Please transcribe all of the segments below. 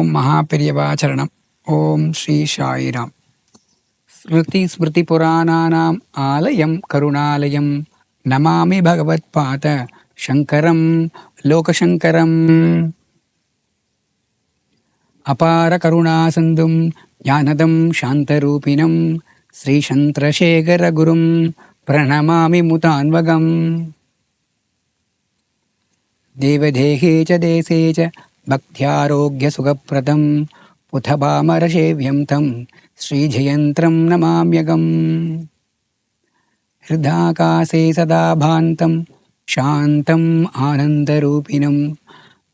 ஓம் மகாபெரியவாச்சரணம். ஓம் ஸ்ரீ சாயிராம். ஸ்மிருதி ஸ்மிருதி புராணானாம். ஆலயம் கருணாலயம். நமாமி பகவத் பாத. சங்கரம் லோகசங்கரம். அபார கருணாசந்தும் ஞானதம் சாந்தரூபிணம். ஸ்ரீ சந்திரசேகரகுரும் பிரணமாமி முதான்வகம். தேவதேகே ச தேசே பக்தியாரோக்கியசுகப்பிரதம் புதபாமரசேவியம் தம் ஸ்ரீஜயந்திரம் நமாமியகம் ஹிருதாகாசே சதா பாந்தம் சாந்தம் ஆனந்தரூபிணம்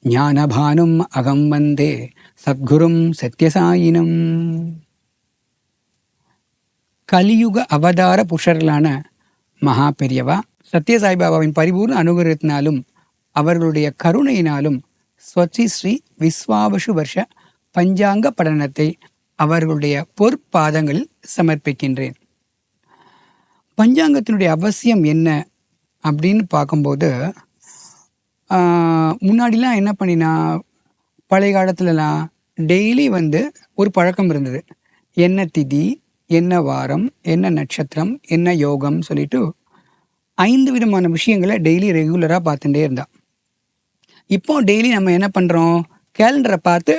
ஞானபானும் அகம் வந்தே சத்குரும் சத்யசாயினம் கலியுக அவதார புருஷர்களான மகா பெரியவா சத்யசாய்பாபாவின் பரிபூர்ண அனுகிரகத்தினாலும் அவர்களுடைய கருணையினாலும் ஸ்வச்சி ஸ்ரீ விஸ்வாவசு வருஷ பஞ்சாங்க படனத்தை அவர்களுடைய பொற்பாதங்களில் சமர்ப்பிக்கின்றேன். பஞ்சாங்கத்தினுடைய அவசியம் என்ன அப்படின்னு பார்க்கும்போது முன்னாடிலாம் என்ன பண்ணினா பழைய காலத்துலலாம் டெய்லி வந்து ஒரு பழக்கம் இருந்தது. என்ன திதி என்ன வாரம் என்ன நட்சத்திரம் என்ன யோகம் சொல்லிட்டு ஐந்து விதமான விஷயங்களை டெய்லி ரெகுலராக பார்த்துட்டே இருந்தான். இப்போ டெய்லி நம்ம என்ன பண்ணுறோம் கேலண்டரை பார்த்து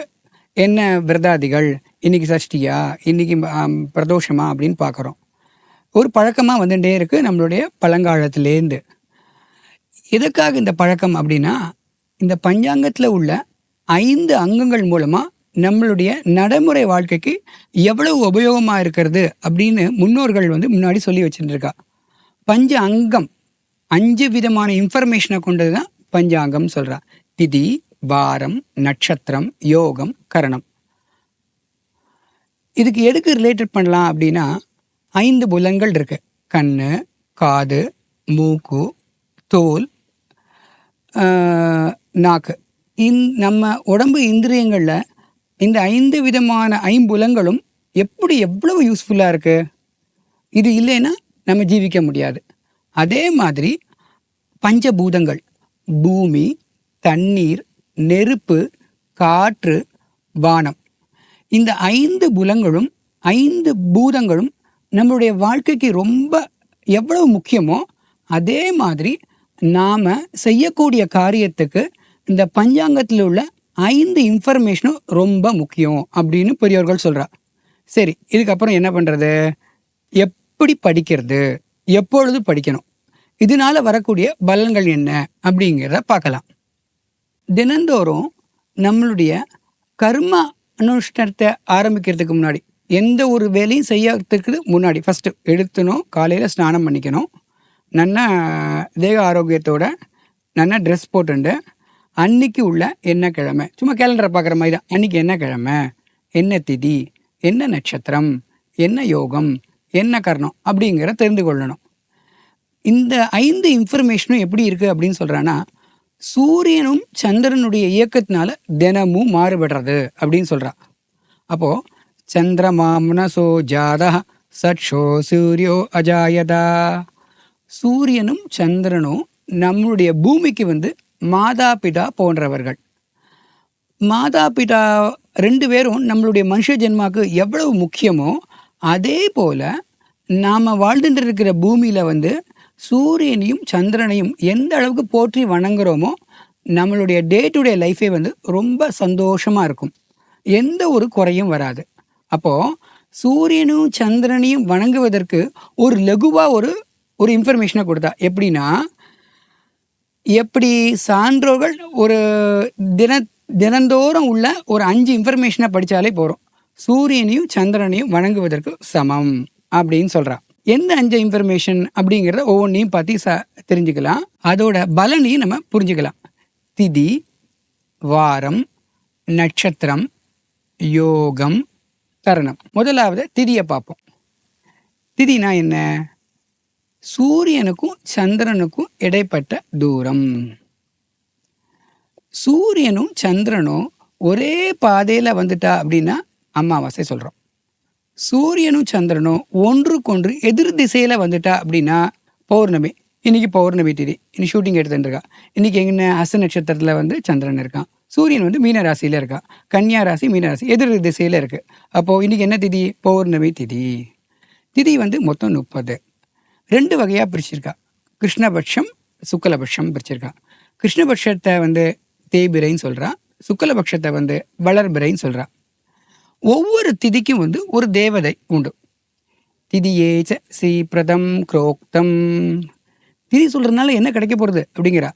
என்ன விரதாதிகள்? இன்னைக்கு சஷ்டியா? இன்றைக்கி பிரதோஷமா அப்படின்னு பார்க்குறோம். ஒரு பழக்கமாக வந்துட்டே இருக்கு நம்மளுடைய பழங்காலத்துலேருந்து எதுக்காக இந்த பழக்கம் அப்படின்னா இந்த பஞ்சாங்கத்தில் உள்ள ஐந்து அங்கங்கள் மூலமாக நம்மளுடைய நடைமுறை வாழ்க்கைக்கு எவ்வளவு உபயோகமாக இருக்கிறது அப்படின்னு முன்னோர்கள் வந்து முன்னாடி சொல்லி வச்சுருக்கா பஞ்ச அங்கம் அஞ்சு விதமான இன்ஃபர்மேஷனை கொண்டது தான் பஞ்சாங்கம் சொல்கிறா திதி வாரம் நட்சத்திரம் யோகம் கரணம். இதுக்கு எதுக்கு ரிலேட்டட் பண்ணலாம் அப்படின்னா ஐந்து புலங்கள் இருக்கு. கண் காது மூக்கு தோல் நாக்கு. இந் நம்ம உடம்பு இந்திரியங்களில் இந்த ஐந்து விதமான ஐம்புலங்களும் எப்படி எவ்வளவு யூஸ்ஃபுல்லாக இருக்குது இது இல்லைன்னா நம்ம ஜீவிக்க முடியாது. அதே மாதிரி பஞ்சபூதங்கள் பூமி தண்ணீர் நெருப்பு காற்று வானம். இந்த ஐந்து புலங்களும் ஐந்து பூதங்களும் நம்மளுடைய வாழ்க்கைக்கு ரொம்ப எவ்வளவு முக்கியமோ அதே மாதிரி நாம் செய்யக்கூடிய காரியத்துக்கு இந்த பஞ்சாங்கத்தில் உள்ள ஐந்து இன்ஃபர்மேஷனும் ரொம்ப முக்கியம் அப்படின்னு பெரியவர்கள் சொல்றா. சரி இதுக்கப்புறம் என்ன பண்ணுறது எப்படி படிக்கிறது? எப்பொழுது படிக்கணும்? இதனால வரக்கூடிய பலன்கள் என்ன? அப்படிங்கிறத பார்க்கலாம். தினந்தோறும் நம்மளுடைய கர்ம அனுஷ்டத்தை ஆரம்பிக்கிறதுக்கு முன்னாடி எந்த ஒரு வேலையும் செய்யறதுக்கு முன்னாடி ஃபஸ்ட்டு எடுத்துணும் காலையில் ஸ்நானம் பண்ணிக்கணும். நல்லா தேக ஆரோக்கியத்தோட நல்லா ட்ரெஸ் போட்டுண்டு அன்னைக்கு உள்ள என்ன கிழமை? சும்மா கேலண்டரை பார்க்குற மாதிரி தான். அன்றைக்கி என்ன கிழமை? என்ன திதி? என்ன நட்சத்திரம்? என்ன யோகம்? என்ன கர்ணம்? அப்படிங்கிற தெரிந்து கொள்ளணும். இந்த ஐந்து இன்ஃபர்மேஷனும் எப்படி இருக்குது அப்படின்னு சொல்கிறேன்னா சூரியனும் சந்திரனுடைய இயக்கத்தினால தினமும் மாறுபடுறது அப்படின்னு சொல்றா அப்போ சந்திரமானசோ ஜாதா சட்சோ சூரியோ அஜாயதா. சூரியனும் சந்திரனும் நம்மளுடைய பூமிக்கு வந்து மாதா பிதா போன்றவர்கள். மாதா பிதா ரெண்டு பேரும் நம்மளுடைய மனுஷ ஜென்மாவுக்கு எவ்வளவு முக்கியமோ அதே போல நாம வாழ்ந்துட்டு இருக்கிற பூமியில் வந்து சூரியனையும் சந்திரனையும் எந்த அளவுக்கு போற்றி வணங்குறோமோ நம்மளுடைய டே டு டே லைஃபே வந்து ரொம்ப சந்தோஷமாக இருக்கும். எந்த ஒரு குறையும் வராது. அப்போது சூரியனும் சந்திரனையும் வணங்குவதற்கு ஒரு லகுவாக ஒரு ஒரு இன்ஃபர்மேஷனை கொடுத்தா எப்படின்னா எப்படி சான்றோர்கள் ஒரு தின தினந்தோறும் உள்ள ஒரு அஞ்சு இன்ஃபர்மேஷனை படித்தாலே போகிறோம் சூரியனையும் சந்திரனையும் வணங்குவதற்கு சமம் அப்படின்னு சொல்கிறான் எந்த அஞ்சு இன்ஃபர்மேஷன் அப்படிங்கிறத ஒவ்வொன்றையும் பார்த்து ச தெரிஞ்சுக்கலாம். அதோட பலனையும் நம்ம புரிஞ்சுக்கலாம். திதி வாரம் நட்சத்திரம் யோகம் தருணம். முதலாவது திதியை பார்ப்போம். திதினா என்ன? சூரியனுக்கும் சந்திரனுக்கும் இடைப்பட்ட தூரம். சூரியனும் சந்திரனும் ஒரே பாதையில் வந்துட்டா அப்படின்னா அமாவாசை சொல்கிறோம் சூரியனும் சந்திரனும் ஒன்றுக்கொன்று எதிர் திசையில் வந்துட்டா அப்படின்னா பௌர்ணமி. இன்றைக்கி பௌர்ணமி திதி. இன்னைக்கு ஷூட்டிங் எடுத்துட்டு இருக்கா. இன்றைக்கி என்ன அச வந்து சந்திரன் இருக்கான். சூரியன் வந்து மீன ராசியில் இருக்கான். கன்னியா ராசி மீன ராசி எதிர் திசையில் இருக்குது அப்போது இன்றைக்கி என்ன திதி? பௌர்ணமி திதி. திதி வந்து மொத்தம் முப்பது. ரெண்டு வகையாக பிரிச்சிருக்கா. கிருஷ்ணபட்சம் சுக்கலபட்சம் பிரிச்சிருக்கா. கிருஷ்ணபட்சத்தை வந்து தேய்பிரைன்னு சொல்கிறான் சுக்கலபட்சத்தை வந்து வளர்பிரைன்னு சொல்கிறான் ஒவ்வொரு திதிக்கும் வந்து ஒரு தேவதை உண்டு. திதியேச்ச ஸ்ரீபிரதம் குரோக்தம். திதி சொல்கிறதுனால என்ன கிடைக்க போகிறது அப்படிங்கிறா.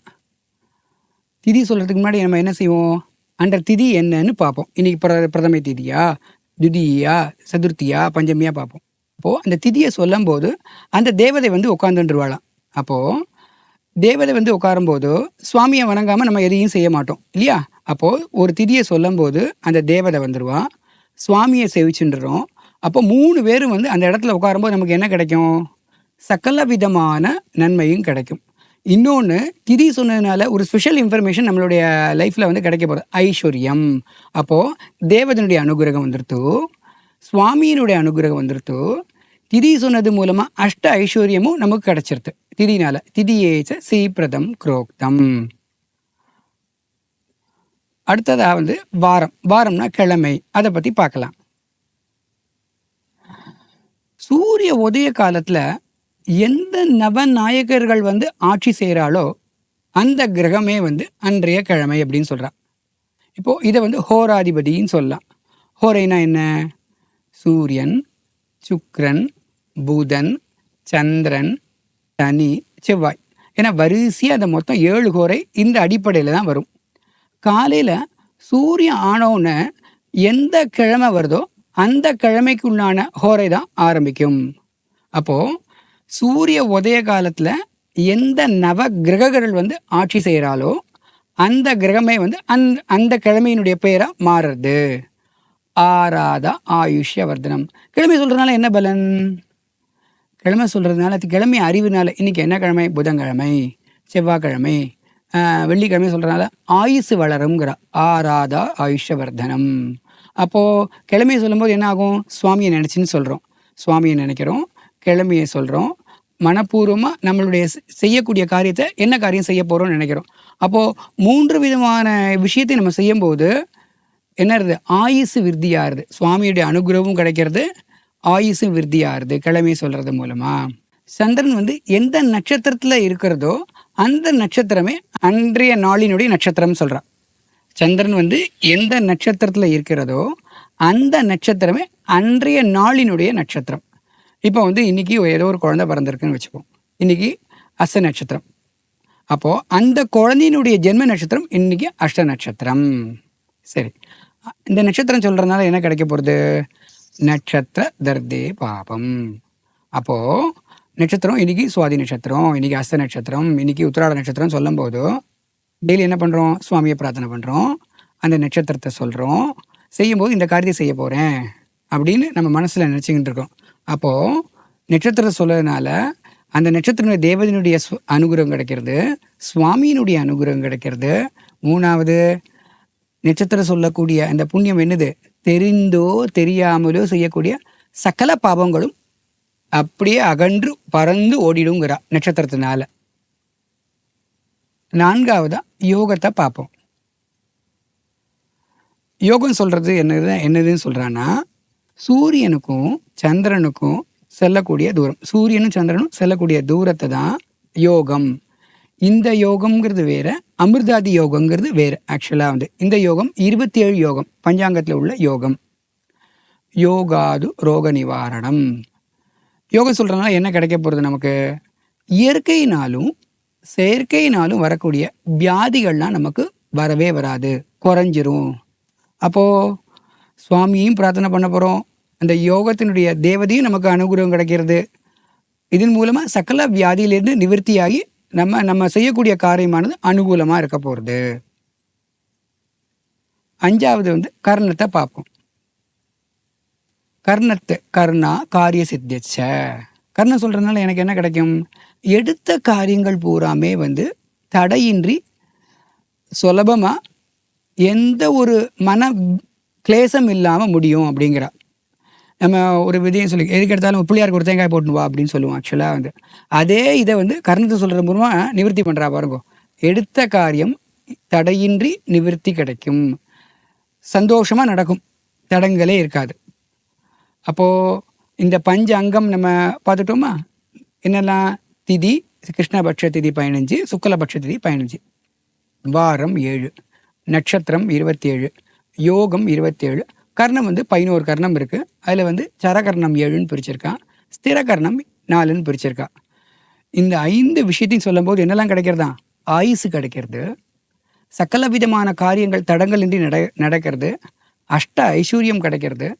திதி சொல்கிறதுக்கு முன்னாடி நம்ம என்ன செய்வோம்? அந்த திதி என்னன்னு பார்ப்போம். இன்னைக்கு பிர பிரதமை திதியா துதியா சதுர்த்தியா பஞ்சமியா பார்ப்போம். அப்போது அந்த திதியை சொல்லும்போது அந்த தேவதை வந்து உட்காந்துருவாளாம் அப்போது தேவதை வந்து உட்காரும்போது சுவாமியை வணங்காமல் நம்ம எதையும் செய்ய மாட்டோம். இல்லையா? அப்போது ஒரு திதியை சொல்லும்போது அந்த தேவதை வந்துடுவான் சுவாமியை செவிச்சுன்றோம் அப்போ மூணு பேரும் வந்து அந்த இடத்துல உட்காரும்போது நமக்கு என்ன கிடைக்கும்? சகல விதமான நன்மையும் கிடைக்கும். இன்னொன்று திதி சொன்னதுனால ஒரு ஸ்பெஷல் இன்ஃபர்மேஷன் நம்மளுடைய லைஃப்பில் வந்து கிடைக்க போகுது. ஐஸ்வர்யம். அப்போது தேவதனுடைய அனுகிரகம் வந்துருத்து சுவாமியினுடைய அனுகிரகம் வந்துருத்து திதி சொன்னது மூலமாக அஷ்ட ஐஸ்வர்யமும் நமக்கு கிடைச்சிருது. திதினால திதியேச்ச சீப்பிரதம் குரோக்தம். அடுத்ததாக வந்து வாரம். வாரம்னா கிழமை. அதை பற்றி பார்க்கலாம் சூரிய உதய காலத்தில் எந்த நவநாயகர்கள் வந்து ஆட்சி செய்கிறாளோ அந்த கிரகமே வந்து அன்றைய கிழமை அப்படின்னு சொல்கிறான் இப்போது இதை வந்து ஹோராதிபதின்னு சொல்லலாம். ஹோரைனா என்ன? சூரியன் சுக்ரன் புதன் சந்திரன் சனி செவ்வாய். ஏன்னா வரிசையாக அந்த மொத்தம் ஏழு ஹோரை இந்த அடிப்படையில் தான் வரும். காலையில் சூரியன் ஆனவுன்னு எந்த கிழமை வருதோ அந்த கிழமைக்குள்ளான ஹோரை தான் ஆரம்பிக்கும். அப்போது சூரிய உதய காலத்தில் எந்த நவ கிரகங்கள் வந்து ஆட்சி செய்கிறாலோ அந்த கிரகமே வந்து அந் அந்த கிழமையினுடைய பெயராக மாறுறது. ஆராதா ஆயுஷ்ய வர்தனம் கிழமை சொல்கிறதுனால என்ன பலன்? கிழமை சொல்கிறதுனால கிழமை அறிவுனால இன்றைக்கி என்ன கிழமை? புதன்கிழமை செவ்வாய்க்கிழமை. வெள்ளிக்கிழமை சொல்கிறதுனால ஆயுசு வளரும்ங்கிறா ஆராதா ஆயுஷவர்தனம் அப்போது கிழமையை சொல்லும்போது என்ன ஆகும்? சுவாமியை நினச்சின்னு சொல்கிறோம் சுவாமியை நினைக்கிறோம் கிழமையை சொல்கிறோம் மனப்பூர்வமாக நம்மளுடைய செய்யக்கூடிய காரியத்தை என்ன காரியம் செய்ய போகிறோம்னு நினைக்கிறோம். அப்போது மூன்று விதமான விஷயத்தை நம்ம செய்யும்போது என்ன இருது ஆயுசு விருத்தியாகிறது சுவாமியுடைய அனுகிரகமும் கிடைக்கிறது ஆயுசு விருத்தியாகுது கிழமையை சொல்கிறது மூலமாக சந்திரன் வந்து எந்த நட்சத்திரத்தில் இருக்கிறதோ அந்த நட்சத்திரமே அன்றைய நாளினுடைய நட்சத்திரம்னு சொல்கிறான் சந்திரன் வந்து எந்த நட்சத்திரத்தில் இருக்கிறதோ அந்த நட்சத்திரமே அன்றைய நாளினுடைய நட்சத்திரம். இப்போ வந்து இன்றைக்கி ஏதோ ஒரு குழந்தை பிறந்திருக்குன்னு வச்சுப்போம். இன்றைக்கி அஸ்த நட்சத்திரம். அப்போது அந்த குழந்தையினுடைய ஜென்ம நட்சத்திரம் இன்றைக்கி அஷ்ட நட்சத்திரம். சரி. இந்த நட்சத்திரம் சொல்கிறதுனால என்ன கிடைக்க போகிறது நட்சத்திர தர்தே பாபம். அப்போது நட்சத்திரம் இன்றைக்கி சுவாதி நட்சத்திரம் இன்றைக்கி அஸ்த நட்சத்திரம் இன்றைக்கி உத்திராட நட்சத்திரம் சொல்லும் போது டெய்லி என்ன பண்ணுறோம் சுவாமியை பிரார்த்தனை பண்ணுறோம் அந்த நட்சத்திரத்தை சொல்கிறோம் செய்யும்போது இந்த காரியத்தை செய்ய போகிறேன் அப்படின்னு நம்ம மனசில் நினச்சிக்கிட்டு இருக்கோம். அப்போது நட்சத்திரம் சொல்லதுனால அந்த நட்சத்திர தேவதனுடைய அனுகிரகம் கிடைக்கிறது சுவாமியினுடைய அனுகிரகம் கிடைக்கிறது. மூணாவது நட்சத்திரம் சொல்லக்கூடிய அந்த புண்ணியம் என்னது? தெரிந்தோ தெரியாமலோ செய்யக்கூடிய சகல பாவங்களும் அப்படியே அகன்று பறந்து ஓடிடுங்கிறா நட்சத்திரத்தினால. நான்காவதா? யோகத்தை பார்ப்போம். யோகம் சொல்றது என்னது என்னதுன்னு சொல்றான்னா சூரியனுக்கும் சந்திரனுக்கும் செல்லக்கூடிய தூரம். சூரியனும் சந்திரனும் செல்லக்கூடிய தூரத்தை தான் யோகம். இந்த யோகம்ங்கிறது வேற அமிர்தாதி யோகங்கிறது வேற ஆக்சுவலாக வந்து. இந்த யோகம் இருபத்தி ஏழு யோகம் பஞ்சாங்கத்தில் உள்ள யோகம். யோகாது ரோக நிவாரணம். யோகம் சொல்கிறதுனால என்ன கிடைக்க போகிறது நமக்கு? இயற்கையினாலும் செயற்கையினாலும் வரக்கூடிய வியாதிகள்லாம் நமக்கு வரவே வராது. குறைஞ்சிரும். அப்போது சுவாமியும் பிரார்த்தனை பண்ண போகிறோம் அந்த யோகத்தினுடைய தேவதையும் நமக்கு அனுகிரகம் கிடைக்கிறது. இதன் மூலமாக சக்கல வியாதியிலிருந்து நிவர்த்தியாகி நம்ம நம்ம செய்யக்கூடிய காரியமானது அனுகூலமாக இருக்க போகிறது அஞ்சாவது வந்து கர்ணத்தை பார்ப்போம். கர்ணத்தை கர்ணா காரிய சித்திச்ச. கர்ணம் சொல்கிறதுனால எனக்கு என்ன கிடைக்கும்? எடுத்த காரியங்கள் பூராமே வந்து தடையின்றி சுலபமாக எந்த ஒரு மன கிளேசம் இல்லாமல் முடியும் அப்படிங்கிறா. நம்ம ஒரு விதையும் சொல்லி எதுக்கு எடுத்தாலும் பிள்ளையாருக்கு ஒரு தேங்காய் போட்டு வா அப்படின்னு சொல்லுவோம் ஆக்சுவலாக வந்து. அதே இதை வந்து கர்ணத்தை சொல்கிற மூலமாக நிவர்த்தி பண்ணுறா பாருங்க. எடுத்த காரியம் தடையின்றி நிவர்த்தி கிடைக்கும். சந்தோஷமாக நடக்கும். தடங்களே இருக்காது. அப்போது இந்த பஞ்ச அங்கம் நம்ம பார்த்துட்டோமா? என்னெல்லாம்? திதி கிருஷ்ணபட்ச திதி பதினஞ்சு சுக்கலபட்ச திதி பதினஞ்சு. வாரம் ஏழு நட்சத்திரம் இருபத்தேழு யோகம் இருபத்தேழு. கர்ணம் வந்து பதினோரு கர்ணம் இருக்குது அதில் வந்து சரகர்ணம் ஏழுன்னு பிரிச்சிருக்கான். ஸ்திர கர்ணம் நாலுன்னு பிரிச்சிருக்கா. இந்த ஐந்து விஷயத்தையும் சொல்லும்போது என்னெல்லாம் கிடைக்கிறதா? ஆயுசு கிடைக்கிறது. சகல விதமான காரியங்கள் தடங்களின்றி நட நடக்கிறது. அஷ்ட ஐஸ்வர்யம் கிடைக்கிறது.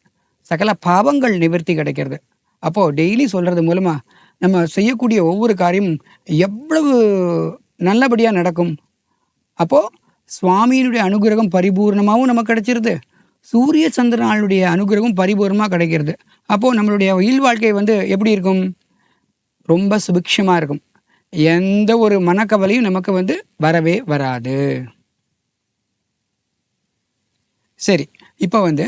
சகல பாவங்கள் நிவர்த்தி கிடைக்கிறது. அப்போது டெய்லி சொல்கிறது மூலமாக நம்ம செய்யக்கூடிய ஒவ்வொரு காரியம் எவ்வளவு நல்லபடியாக நடக்கும். அப்போது சுவாமியினுடைய அனுகிரகம் பரிபூர்ணமாகவும் நமக்கு கிடைச்சிருது. சூரிய சந்திரனாளுடைய அனுகிரகம் பரிபூர்ணமாக கிடைக்கிறது. அப்போது நம்மளுடைய உயில் வாழ்க்கை வந்து எப்படி இருக்கும்? ரொம்ப சுபிக்ஷமாக இருக்கும். எந்த ஒரு மனக்கவலையும் நமக்கு வந்து வரவே வராது. சரி இப்போ வந்து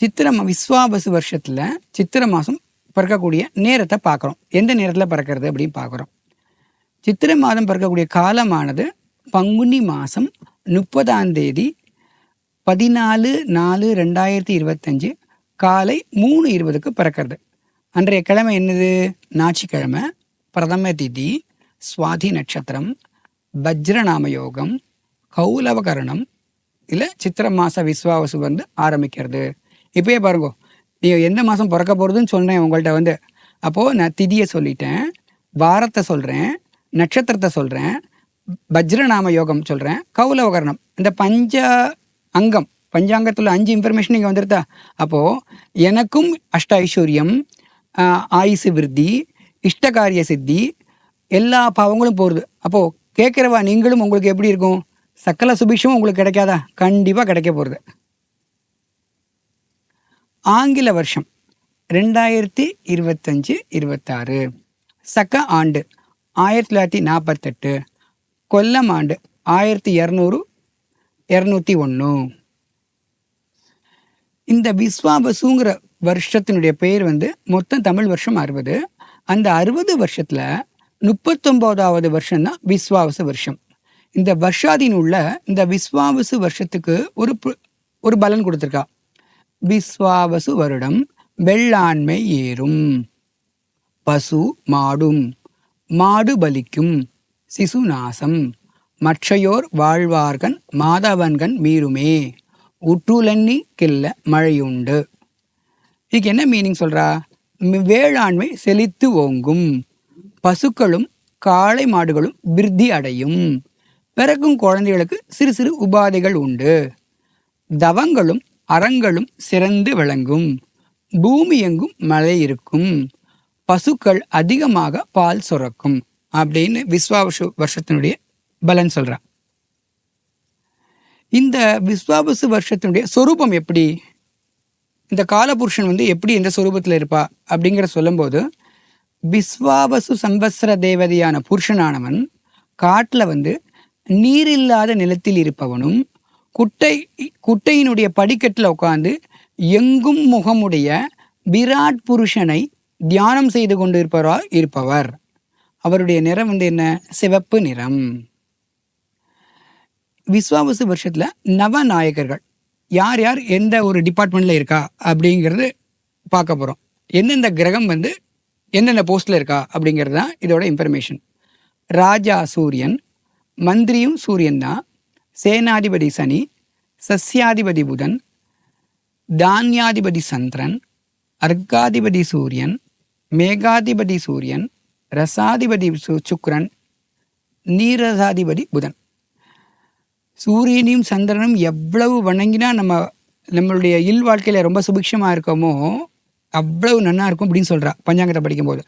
சித்திர விஸ்வாபசு வருஷத்தில் சித்திர மாதம் பிறக்கக்கூடிய நேரத்தை பார்க்குறோம். எந்த நேரத்தில் பிறக்கிறது அப்படின்னு பார்க்குறோம். சித்திரை மாதம் பிறக்கக்கூடிய காலமானது பங்குனி மாதம் முப்பதாம் தேதி பதினாலு நாலு ரெண்டாயிரத்தி இருபத்தஞ்சு காலை மூணு இருபதுக்கு பிறக்கிறது. அன்றைய கிழமை என்னது? ஞாயிற்றுக்கிழமை பிரதம திதி சுவாதி நட்சத்திரம் பஜ்ரநாம யோகம் கௌலவகரணம் இல்லை சித்திர மாச விஸ்வாவசு வந்து ஆரம்பிக்கிறது. இப்பயே பாருங்க. நீங்கள் எந்த மாதம் பிறக்க போகிறதுன்னு சொன்னேன் உங்கள்கிட்ட வந்து. அப்போது நான் திதியை சொல்லிட்டேன் வாரத்தை சொல்கிறேன் நட்சத்திரத்தை சொல்கிறேன் பஜ்ரநாம யோகம் சொல்கிறேன் கௌலவகரணம். இந்த பஞ்ச அங்கம் பஞ்சாங்கத்தில் அஞ்சு இன்ஃபர்மேஷன் இங்கே வந்துருதா அப்போது எனக்கும் அஷ்ட ஐஸ்வர்யம் ஆயுசு விருத்தி இஷ்டகாரிய சித்தி எல்லா பாவங்களும் போகிறது அப்போது கேட்குறவா நீங்களும் உங்களுக்கு எப்படி இருக்கும்? சக்கல சுபிக்ஷமும் உங்களுக்கு கிடைக்காதா? கண்டிப்பாக கிடைக்க போகிறது ஆங்கில வருஷம். ரெண்டாயிரத்தி இருபத்தஞ்சி இருபத்தாறு. சக்க ஆண்டு ஆயிரத்தி தொள்ளாயிரத்தி நாற்பத்தெட்டு. கொல்லம் ஆண்டு ஆயிரத்தி இரநூறு இரநூத்தி ஒன்று. இந்த விஸ்வாபசுங்கிற வருஷத்தினுடைய பெயர் வந்து மொத்தம் தமிழ் வருஷம் அறுபது. அந்த அறுபது வருஷத்தில் முப்பத்தொம்போதாவது வருஷம் தான் விஸ்வாவசு வருஷம். இந்த வருஷாதீன் உள்ள இந்த விஸ்வாவசு வருஷத்துக்கு ஒரு பு- ஒரு பலன் கொடுத்துருக்கா. விஸ்வாவசு வருடம் வெள்ளாண்மை ஏறும். பசு மாடும் மாடு பலிக்கும் சிசு நாசம். மற்றையோர் வாழ்வார்கன் மாதவன்கண் மீறுமே. உற்றுலன்னி கில்ல மழையுண்டு. இதுக்கு என்ன மீனிங் சொல்கிறா வேளாண்மை செழித்து ஓங்கும். பசுக்களும் காளை மாடுகளும் விருத்தி அடையும். பிறக்கும் குழந்தைகளுக்கு சிறு சிறு உபாதைகள் உண்டு. தவங்களும் அறங்களும் சிறந்து விளங்கும். பூமி எங்கும் மழை இருக்கும். பசுக்கள் அதிகமாக பால் சுரக்கும் அப்படின்னு விஸ்வாவசு வருஷத்தினுடைய பலன் சொல்றான் இந்த விஸ்வாவசு வருஷத்தினுடைய சொரூபம் எப்படி? இந்த காலபுருஷன் வந்து எப்படி எந்த சொரூபத்தில் இருப்பா அப்படிங்கிற சொல்லும்போது விஸ்வாவசு சம்பத்சர தேவதையான புருஷனானவன் காட்டில் வந்து நீரில்லாத நிலத்தில் இருப்பவனும் குட்டை குட்டையினுடைய படிக்கட்டில் உட்கார்ந்து எங்கும் முகமுடைய விராட் புருஷனை தியானம் செய்து கொண்டு இருப்பவரா. இருப்பவர் அவருடைய நிறம் வந்து என்ன? சிவப்பு நிறம். விஸ்வாவசு வருஷத்தில் நவநாயகர்கள். யார் யார் எந்த ஒரு டிபார்ட்மெண்ட்டில் இருக்கா அப்படிங்கிறது பார்க்க போகிறோம் எந்தெந்த கிரகம் வந்து எந்தெந்த போஸ்ட்டில் இருக்கா அப்படிங்கிறது தான் இதோட இன்ஃபர்மேஷன் ராஜா சூரியன் மந்திரியும் சூரியன் தான். சேனாதிபதி சனி சஸ்யாதிபதி புதன் தானியாதிபதி சந்திரன் அர்க்காதிபதி சூரியன் மேகாதிபதி சூரியன் ரசாதிபதி சு- நீரசாதிபதி புதன். சூரியனையும் சந்திரனும் எவ்வளவு வணங்கினா நம்ம நம்மளுடைய இல் வாழ்க்கையில் ரொம்ப சுபிக்ஷமாக இருக்கோமோ அவ்வளவு நன்னா இருக்கும் அப்படின்னு சொல்கிறா பஞ்சாங்கத்தை படிக்கும்போது.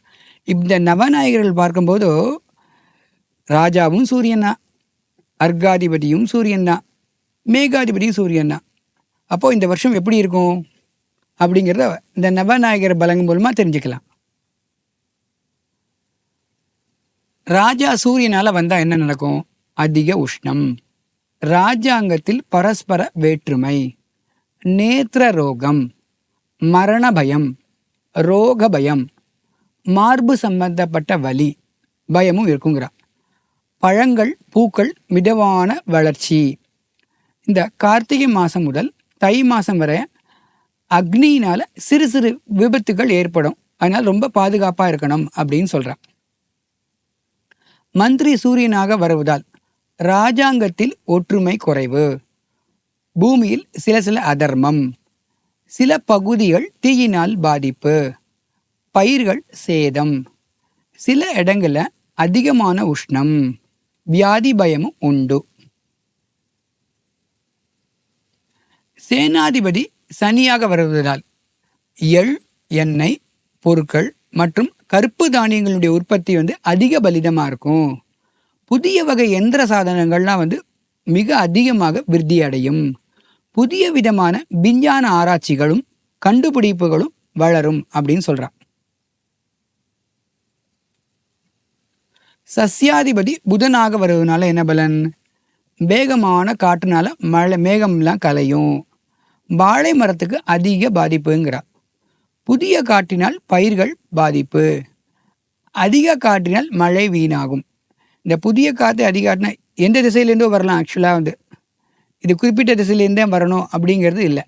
இந்த நவநாயகர்கள் பார்க்கும்போது ராஜாவும் சூரியன் தான். அர்காதிபதியும் சூரியன் தான் மேகாதிபதியும் சூரியன் தான் அப்போது இந்த வருஷம் எப்படி இருக்கும்? அப்படிங்கிறத இந்த நவநாயகர் பலங்கம் மூலமாக தெரிஞ்சுக்கலாம். ராஜா சூரியனால் வந்தால் என்ன நடக்கும்? அதிக உஷ்ணம். ராஜாங்கத்தில் பரஸ்பர வேற்றுமை. நேத்திர ரோகம். மரண பயம். ரோக பயம். மார்பு சம்பந்தப்பட்ட வலி. பயமும் இருக்குங்கிறா பழங்கள் பூக்கள் மிதமான வளர்ச்சி. இந்த கார்த்திகை மாதம் முதல் தை மாதம் வரை அக்னியினால் சிறு சிறு விபத்துகள் ஏற்படும். அதனால் ரொம்ப பாதுகாப்பாக இருக்கணும் அப்படின்னு சொல்கிறான் மந்திரி சூரியனாக வருவதால் ராஜாங்கத்தில் ஒற்றுமை குறைவு. பூமியில் சில சில அதர்மம். சில பகுதிகள் தீயினால் பாதிப்பு. பயிர்கள் சேதம். சில இடங்களில் அதிகமான உஷ்ணம். வியாதி பயமும் உண்டு. சேனாதிபதி சனியாக வருவதால் எள் எண்ணெய் பொருட்கள் மற்றும் கருப்பு தானியங்களுடைய உற்பத்தி வந்து அதிக பலிதமாக இருக்கும். புதிய வகை எந்திர சாதனங்கள்லாம் வந்து மிக அதிகமாக விருத்தி அடையும். புதிய விதமான விஞ்ஞான ஆராய்ச்சிகளும் கண்டுபிடிப்புகளும் வளரும் அப்படின்னு சொல்கிறான் சஸ்யாதிபதி புதனாக வருவதனால என்ன பலன்? வேகமான காற்றுனால மழை மேகம்லாம் கலையும். வாழை மரத்துக்கு அதிக பாதிப்புங்கிறார். புதிய காற்றினால் பயிர்கள் பாதிப்பு. அதிக காற்றினால் மழை வீணாகும். இந்த புதிய காற்று அதிக காற்றினா எந்த திசையிலேருந்தோ வரலாம் ஆக்சுவலாக வந்து. இது குறிப்பிட்ட திசையிலேருந்தே வரணும் அப்படிங்கிறது இல்லை.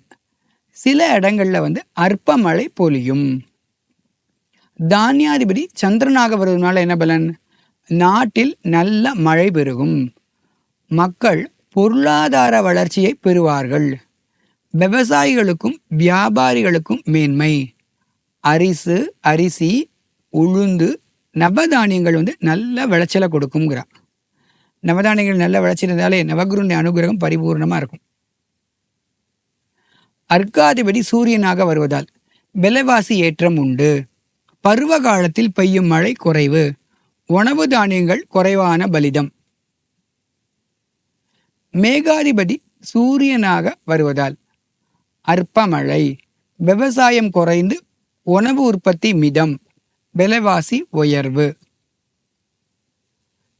சில இடங்களில் வந்து அற்ப மழை பொழியும். தானியாதிபதி சந்திரனாக வருவதனால என்ன பலன்? நாட்டில் நல்ல மழை பெருகும். மக்கள் பொருளாதார வளர்ச்சியை பெறுவார்கள். விவசாயிகளுக்கும் வியாபாரிகளுக்கும் மேன்மை. அரிசு அரிசி உளுந்து நவதானியங்கள் வந்து நல்ல விளைச்சலை கொடுக்குங்கிறான் நவதானியங்கள் நல்ல விளைச்சல் இருந்தாலே நவகுருடைய அனுகிரகம் பரிபூர்ணமாக இருக்கும். அர்க்காதிபதி சூரியனாக வருவதால் விலைவாசி ஏற்றம் உண்டு. பருவ காலத்தில் பெய்யும் மழை குறைவு. உணவு தானியங்கள் குறைவான பலிதம். மேகாதிபதி சூரியனாக வருவதால் அற்ப மழை விவசாயம் குறைந்து உணவு உற்பத்தி மிதம். விலைவாசி உயர்வு.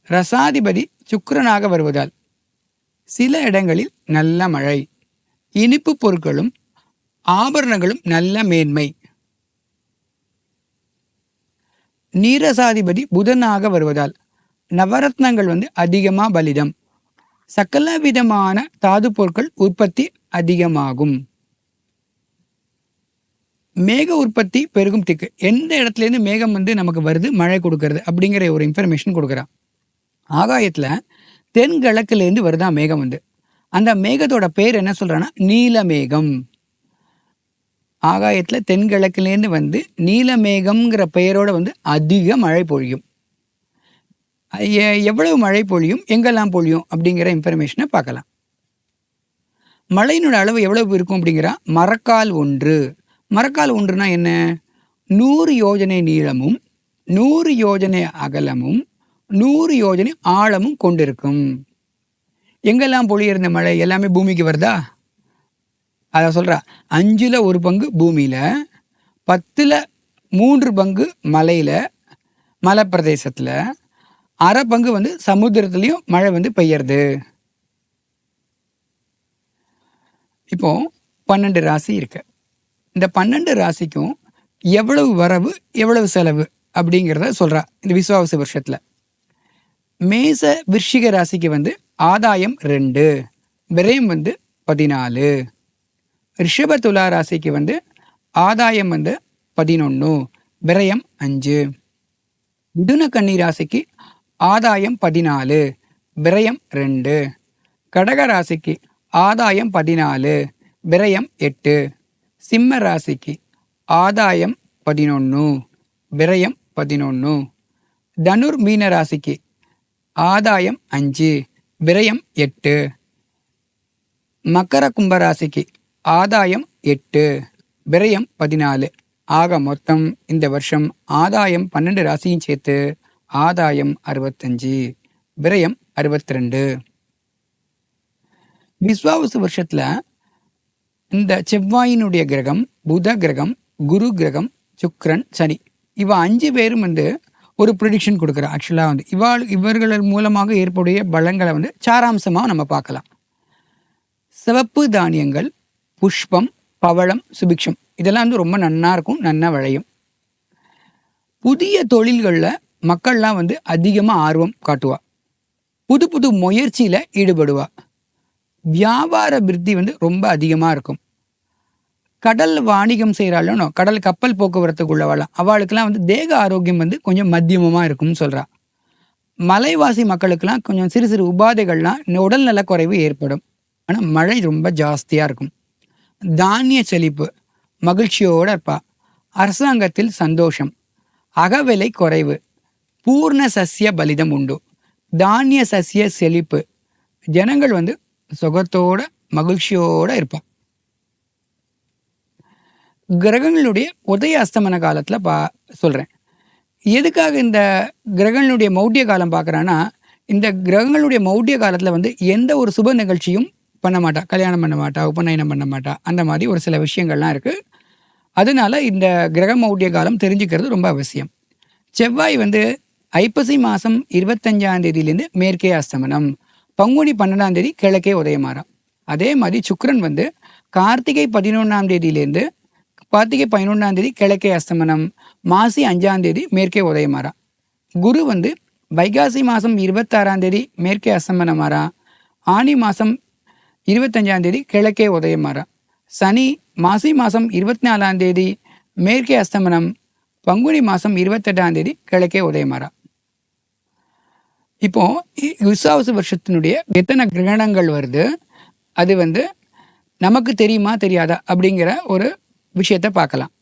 ரசாதிபதி சுக்கரனாக வருவதால் சில இடங்களில் நல்ல மழை. இனிப்பு பொருட்களும் ஆபரணங்களும் நல்ல மேன்மை. நீரசாதிபதி புதனாக வருவதால் நவரத்னங்கள் வந்து அதிகமாக பலிதம். சகல விதமான தாது பொருட்கள் உற்பத்தி அதிகமாகும். மேக உற்பத்தி பெருகும் திக்கு. எந்த இடத்துல இருந்து மேகம் வந்து நமக்கு வருது? மழை கொடுக்கறது அப்படிங்கிற ஒரு இன்ஃபர்மேஷன் கொடுக்குறான். ஆகாயத்தில் தென்கிழக்குலேருந்து வருதான் மேகம் வந்து. அந்த மேகத்தோட பேர் என்ன சொல்றான்னா? நீலமேகம். ஆகாயத்தில் தென்கிழக்குலேருந்து வந்து நீலமேகம்ங்கிற பெயரோட வந்து அதிக மழை பொழியும். எவ்வளவு மழை பொழியும் எங்கெல்லாம் பொழியும் அப்படிங்கிற இன்ஃபர்மேஷனை பார்க்கலாம். மழையினோட அளவு எவ்வளவு இருக்கும் அப்படிங்கிற? மரக்கால் ஒன்று. மரக்கால் ஒன்றுனா என்ன? நூறு யோஜனை நீளமும் நூறு யோஜனை அகலமும் நூறு யோஜனை ஆழமும் கொண்டிருக்கும். எங்கெல்லாம் பொழியிருந்த மழை? எல்லாமே பூமிக்கு வருதா? அதை சொல்றா அஞ்சுல ஒரு பங்கு பூமியில பத்துல மூன்று பங்கு மலையில மலைப்பிரதேசத்துல. அரை பங்கு வந்து சமுத்திரத்துலயும் மழை வந்து பெய்யறது. இப்போ பன்னெண்டு ராசி இருக்கு. இந்த பன்னெண்டு ராசிக்கும் எவ்வளவு வரவு எவ்வளவு செலவு அப்படிங்கிறத சொல்றா இந்த விசுவாச வருஷத்துல. மேச விருஷிக ராசிக்கு வந்து ஆதாயம் ரெண்டு விரயம் வந்து பதினாலு. ரிஷப துலா ராசிக்கு வந்து ஆதாயம் வந்து பதினொன்று விரயம் அஞ்சு. மிதுன கன்னி ராசிக்கு ஆதாயம் பதினாலு விரயம் ரெண்டு. கடக ராசிக்கு ஆதாயம் பதினாலு விரயம் எட்டு. சிம்ம ராசிக்கு ஆதாயம் பதினொன்று விரயம் பதினொன்று தனுர் மீன ராசிக்கு ஆதாயம் அஞ்சு விரயம் எட்டு. மகர கும்ப ராசிக்கு ஆதாயம் எட்டு விரயம் பதினாலு. ஆக மொத்தம் இந்த வருஷம் ஆதாயம் பன்னெண்டு ராசியும் சேர்த்து ஆதாயம் அறுபத்தஞ்சு விரயம் அறுபத்தி ரெண்டு விஸ்வாவசு வருஷத்துல இந்த செவ்வாயினுடைய கிரகம் புத கிரகம் குரு கிரகம் சுக்ரன் சனி. இவ அஞ்சு பேரும் வந்து ஒரு ப்ரொடிக்ஷன் கொடுக்குறா. ஆக்சுவலாக வந்து இவாள் இவர்கள் மூலமாக ஏற்புடைய பலங்களை வந்து சாராம்சமாக நம்ம பார்க்கலாம். சிவப்பு தானியங்கள் புஷ்பம் பவளம் சுபிக்ஷம். இதெல்லாம் வந்து ரொம்ப நன்னா இருக்கும் நன்னா விளையும். புதிய தொழில்களில் மக்கள்லாம் வந்து அதிகமாக ஆர்வம் காட்டுவா. புது புது முயற்சியில் ஈடுபடுவா. வியாபார விருத்தி வந்து ரொம்ப அதிகமாக இருக்கும். கடல் வாணிகம் செய்கிறாளோ கடல் கப்பல் போக்குவரத்துக்குள்ளவாளாம். அவளுக்கெல்லாம் வந்து தேக ஆரோக்கியம் வந்து கொஞ்சம் மத்தியமமாக இருக்கும்னு சொல்கிறா மலைவாசி மக்களுக்கெல்லாம் கொஞ்சம் சிறு சிறு உபாதைகள்லாம் உடல் நல குறைவு ஏற்படும். ஆனால் மழை ரொம்ப ஜாஸ்தியாக இருக்கும். தானிய செழிப்பு மகிழ்ச்சியோடு இருப்பா. அரசாங்கத்தில் சந்தோஷம் அகவிலை குறைவு பூர்ண சசிய பலிதம் உண்டு. தானிய சசிய செழிப்பு ஜனங்கள் வந்து சுகத்தோட மகிழ்ச்சியோட இருப்பாள் கிரகங்களுடைய உதய அஸ்தமன காலத்தில் பா சொல்கிறேன் எதுக்காக இந்த கிரகங்களுடைய மௌட்டிய காலம் பார்க்குறேன்னா இந்த கிரகங்களுடைய மௌட்டிய காலத்தில் வந்து எந்த ஒரு சுப நிகழ்ச்சியும் பண்ண மாட்டா கல்யாணம் பண்ண மாட்டா உபநயனம் பண்ண மாட்டா அந்த மாதிரி ஒரு சில விஷயங்கள்லாம் இருக்குது அதனால இந்த கிரக மௌடிய காலம் தெரிஞ்சுக்கிறது ரொம்ப அவசியம். செவ்வாய் வந்து ஐப்பசி மாதம் இருபத்தஞ்சாம் தேதியிலேருந்து மேற்கே அஸ்தமனம். பங்குனி பன்னெண்டாம் தேதி கிழக்கே உதயமாறாம் அதே மாதிரி சுக்ரன் வந்து கார்த்திகை பதினொன்றாம் தேதியிலேருந்து கார்த்திகை பதினொன்றாம் தேதி கிழக்கே அஸ்தமனம். மாசி அஞ்சாம் தேதி மேற்கே உதயமாறா குரு வந்து வைகாசி மாதம் இருபத்தாறாம் தேதி மேற்கே அஸ்தமனம் மாறா ஆனி மாதம் இருபத்தஞ்சாம் தேதி கிழக்கே உதயமாறா. சனி மாசி மாதம் இருபத்தி நாலாம் தேதி மேற்கே அஸ்தமனம். பங்குனி மாதம் இருபத்தெட்டாம் தேதி கிழக்கே உதயமாறா. இப்போ விசுவாச வருஷத்தினுடைய எத்தனை கிரகணங்கள் வருது? அது வந்து நமக்கு தெரியுமா தெரியாதா? அப்படிங்கிற ஒரு விஷயத்த பார்க்கலாம்.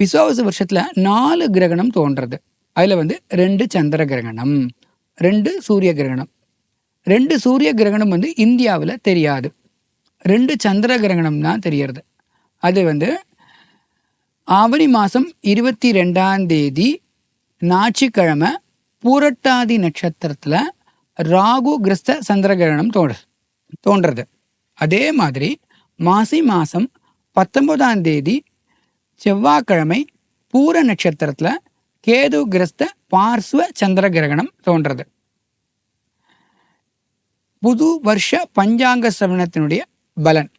விசுவாச வருஷத்தில் நாலு கிரகணம் தோன்றது. அதில் வந்து ரெண்டு சந்திர கிரகணம் ரெண்டு சூரிய கிரகணம். ரெண்டு சூரிய கிரகணம் வந்து இந்தியாவில் தெரியாது. ரெண்டு சந்திர கிரகணம் தான் தெரியறது. அது வந்து ஆவணி மாதம் இருபத்தி ரெண்டாம் தேதி ஞாயிற்றுக்கிழமை பூரட்டாதி நட்சத்திரத்தில் ராகு கிரஸ்த சந்திர கிரகணம் தோன்று தோன்றது. அதே மாதிரி மாசி மாதம் பத்தொன்பதாம் தேதி செவ்வாய்க்கிழமை பூர நட்சத்திரத்தில் கேது கிரஸ்த பார்ஸ்வ சந்திர கிரகணம் தோன்றது. புது வருஷ பஞ்சாங்க சிரவணத்தினுடைய பலன்.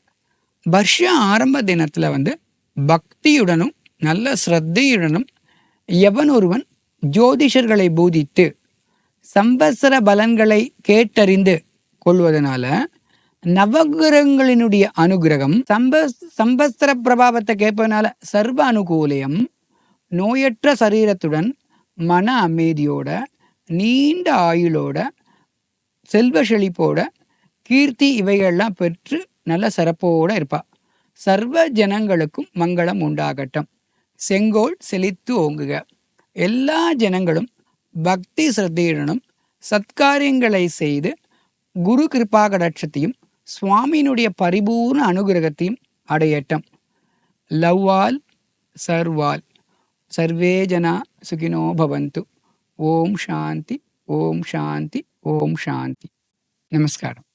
வருஷ ஆரம்ப தினத்தில் வந்து பக்தியுடனும் நல்ல ஸ்ரத்தையுடனும் எவன் ஒருவன் ஜோதிஷர்களை பூதித்து சம்பசர பலன்களை கேட்டறிந்து கொள்வதனால நவகிரகங்களினுடைய அனுகிரகம் சம்ப சம்பஸ்திர பிரபாவத்தை கேட்பதனால சர்வ அனுகூலியம் நோயற்ற சரீரத்துடன் மன அமைதியோட நீண்ட ஆயுளோட செல்வ செழிப்போட கீர்த்தி இவைகள்லாம் பெற்று நல்ல சிறப்போட இருப்பா. சர்வ ஜனங்களுக்கும் மங்களம் உண்டாகட்டும். செங்கோல் செழித்து ஓங்குக. எல்லா ஜனங்களும் பக்தி சிரத்தையுடனும் சத்காரியங்களை செய்து குரு கிருபா கடாட்சத்தையும் சுவாமியினுடைய பரிபூர்ண அனுகிரகத்தையும் அடையட்டும். லவ்வால் சர்வால். சர்வே ஜனா சுகினோ பவந்து. ஓம் சாந்தி. ஓம் சாந்தி. ஓம் சாந்தி நமஸ்காரம்